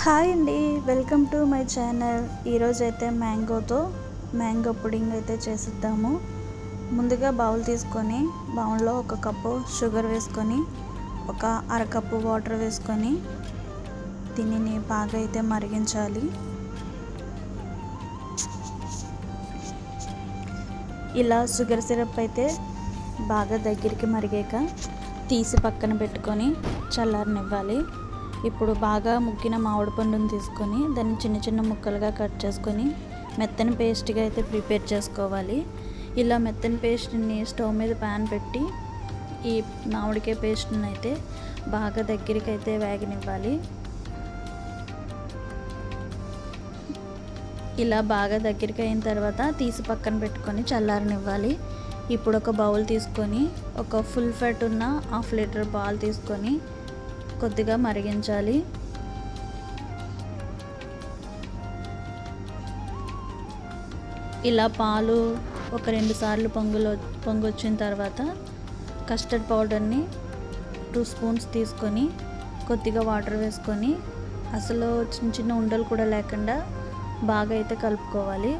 Hi అండి welcome to my channel. ఈరోజు అయితే మ్యాంగోతో మ్యాంగో పుడింగ్ అయితే చేసిద్దాము. ముందుగా బౌల్ తీసుకొని బౌల్లో ఒక కప్పు షుగర్ వేసుకొని ఒక అరకప్పు వాటర్ వేసుకొని దీనిని బాగా అయితే మరిగించాలి. ఇలా షుగర్ సిరప్ అయితే బాగా దగ్గరికి మరిగాక తీసి పక్కన పెట్టుకొని చల్లారనివ్వాలి. ఇప్పుడు బాగా ముగ్గిన మామిడి పండును తీసుకొని దాన్ని చిన్న చిన్న ముక్కలుగా కట్ చేసుకొని మెత్తని పేస్ట్గా అయితే ప్రిపేర్ చేసుకోవాలి. ఇలా మెత్తని పేస్ట్ని స్టవ్ మీద ప్యాన్ పెట్టి ఈ మామిడికాయ పేస్ట్ని అయితే బాగా దగ్గరికి అయితే వేగనివ్వాలి. ఇలా బాగా దగ్గరికి అయిన తర్వాత తీసి పక్కన పెట్టుకొని చల్లారనివ్వాలి. ఇప్పుడు ఒక బౌల్ తీసుకొని ఒక ఫుల్ ఫ్యాట్ ఉన్న హాఫ్ లీటర్ పాలు తీసుకొని కొద్దిగా మరిగించాలి. ఇలా పాలు ఒక రెండు సార్లు పొంగులో పొంగు వచ్చిన తర్వాత కస్టర్డ్ పౌడర్ని టూ స్పూన్స్ తీసుకొని కొద్దిగా వాటర్ వేసుకొని అసలు చిన్న చిన్న ఉండలు కూడా లేకుండా బాగా అయితే కలుపుకోవాలి.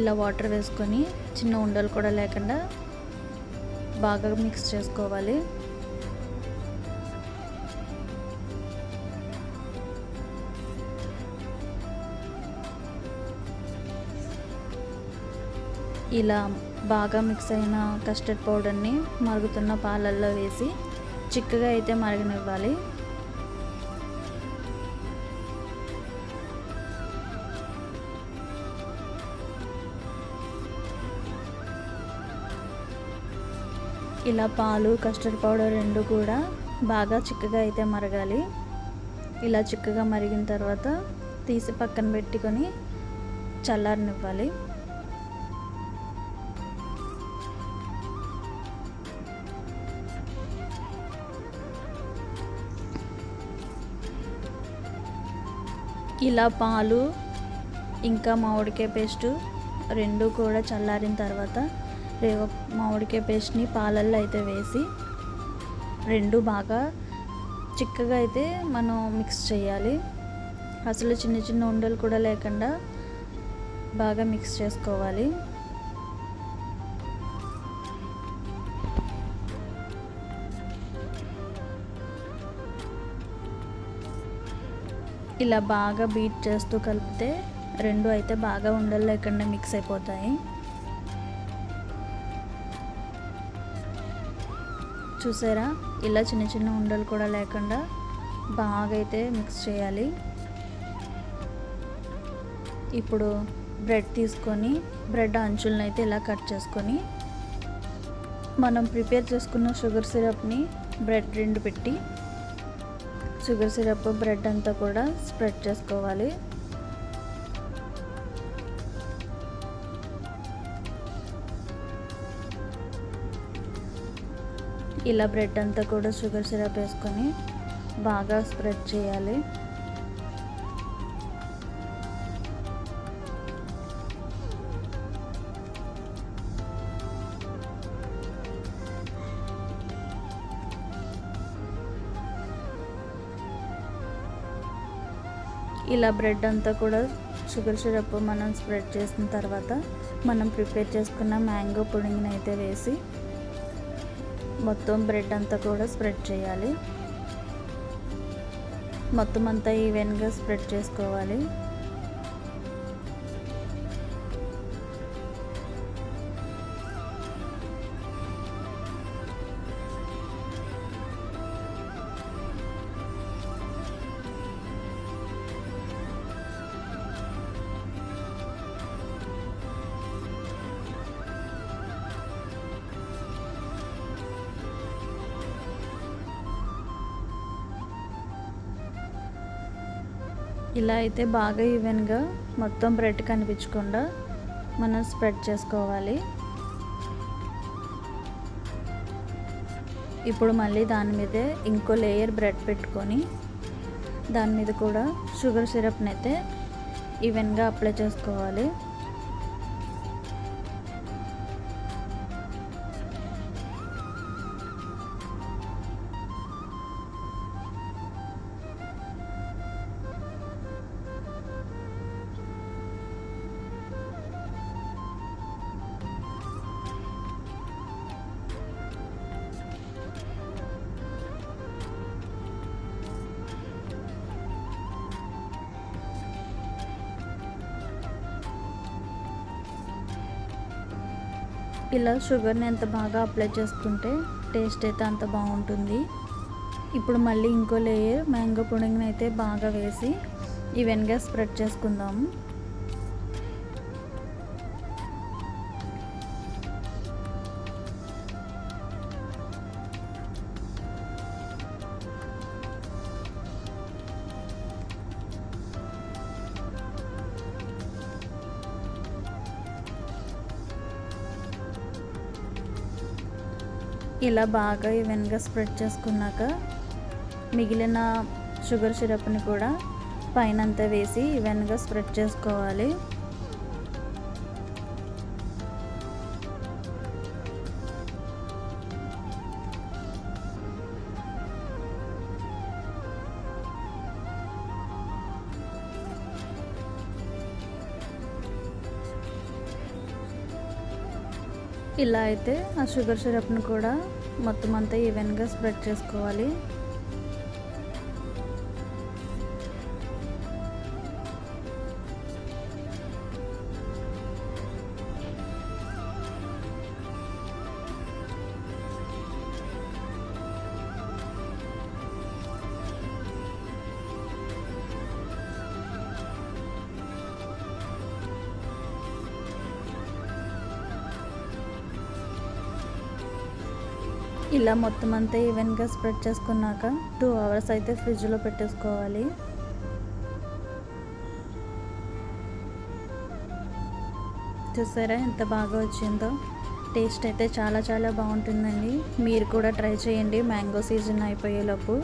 ఇలా వాటర్ వేసుకొని చిన్న ఉండలు కూడా లేకుండా బాగా మిక్స్ చేసుకోవాలి. ఇలా బాగా మిక్స్ అయిన కస్టర్డ్ పౌడర్ని మరుగుతున్న పాలల్లో వేసి చిక్కగా అయితే మరగనివ్వాలి. ఇలా పాలు కస్టర్డ్ పౌడర్ రెండు కూడా బాగా చిక్కగా అయితే మరగాలి. ఇలా చిక్కగా మరిగిన తర్వాత తీసి పక్కన పెట్టుకొని చల్లారనివ్వాలి. ఇలా పాలు ఇంకా మామిడికాయ పేస్టు రెండు కూడా చల్లారిన తర్వాత రేవ మామిడికాయ పేస్ట్ని పాలల్లో అయితే వేసి రెండు బాగా చిక్కగా అయితే మనం మిక్స్ చేయాలి. అసలు చిన్న చిన్న ఉండలు కూడా లేకుండా బాగా మిక్స్ చేసుకోవాలి. ఇలా బాగా బీట్ చేస్తూ కలిపితే రెండు అయితే బాగా ఉండలు లేకుండా మిక్స్ అయిపోతాయి. చూసారా? ఇలా చిన్న చిన్న ఉండలు కూడా లేకుండా బాగా అయితే మిక్స్ చేయాలి. ఇప్పుడు బ్రెడ్ తీసుకొని బ్రెడ్ అంచులను అయితే ఇలా కట్ చేసుకొని మనం ప్రిపేర్ చేసుకున్న షుగర్ సిరప్ని బ్రెడ్ రెండు పెట్టి షుగర్ సిరప్ బ్రెడ్ అంతా కూడా స్ప్రెడ్ చేసుకోవాలి. ఇలా బ్రెడ్ అంతా కూడా షుగర్ సిరప్ వేసుకొని బాగా స్ప్రెడ్ చేయాలి. ఇలా బ్రెడ్ అంతా కూడా షుగర్ సిరప్ మనం స్ప్రెడ్ చేసిన తర్వాత మనం ప్రిపేర్ చేసుకున్న మ్యాంగో పుడింగ్ని అయితే వేసి మొత్తం బ్రెడ్ అంతా కూడా స్ప్రెడ్ చేయాలి. మొత్తం అంతా ఈవెన్గా స్ప్రెడ్ చేసుకోవాలి. ఇలా అయితే బాగా ఈవెన్గా మొత్తం బ్రెడ్ కనిపించకుండా మనం స్ప్రెడ్ చేసుకోవాలి. ఇప్పుడు మళ్ళీ దాని మీదే ఇంకో లేయర్ బ్రెడ్ పెట్టుకొని దాని మీద కూడా షుగర్ సిరప్ని అయితే ఈవెన్గా అప్లై చేసుకోవాలి. ఇలా షుగర్ని ఎంత బాగా అప్లై చేసుకుంటే టేస్ట్ అయితే అంత బాగుంటుంది. ఇప్పుడు మళ్ళీ ఇంకో లేయర్ మ్యాంగో పుడింగ్ని అయితే బాగా వేసి ఈవెన్గా స్ప్రెడ్ చేసుకుందాము. ఇలా బాగా ఈవెన్గా స్ప్రెడ్ చేసుకున్నాక మిగిలిన షుగర్ సిరప్ని కూడా పైన అంతా వేసి ఈవెన్గా స్ప్రెడ్ చేసుకోవాలి. ఇలా అయితే ఆ షుగర్ సిరప్ని కూడా మొత్తం అంతా ఈవెన్గా స్ప్రెడ్ చేసుకోవాలి. ఇలా మొత్తం అంతా ఈవెన్గా స్ప్రెడ్ చేసుకున్నాక టూ అవర్స్ అయితే ఫ్రిడ్జ్లో పెట్టేసుకోవాలి. చూసారా ఎంత బాగా వచ్చిందో? టేస్ట్ అయితే చాలా చాలా బాగుంటుందండి. మీరు కూడా ట్రై చేయండి. మ్యాంగో సీజన్ అయిపోయేలోపు.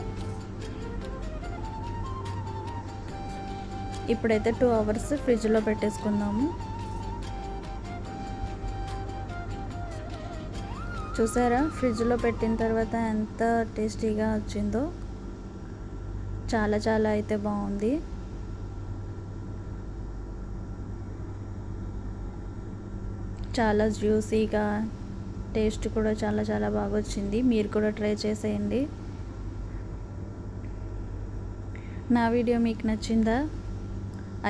ఇప్పుడైతే టూ అవర్స్ ఫ్రిడ్జ్లో పెట్టేసుకుందాము. చూసారా? ఫ్రిడ్జ్లో పెట్టిన తర్వాత ఎంత టేస్టీగా వచ్చిందో. చాలా చాలా అయితే బాగుంది. చాలా జ్యూసీగా టేస్ట్ కూడా చాలా చాలా బాగా వచ్చింది. మీరు కూడా ట్రై చేసేయండి. నా వీడియో మీకు నచ్చిందా?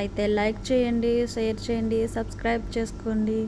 అయితే లైక్ చేయండి షేర్ చేయండి సబ్స్క్రైబ్ చేసుకోండి.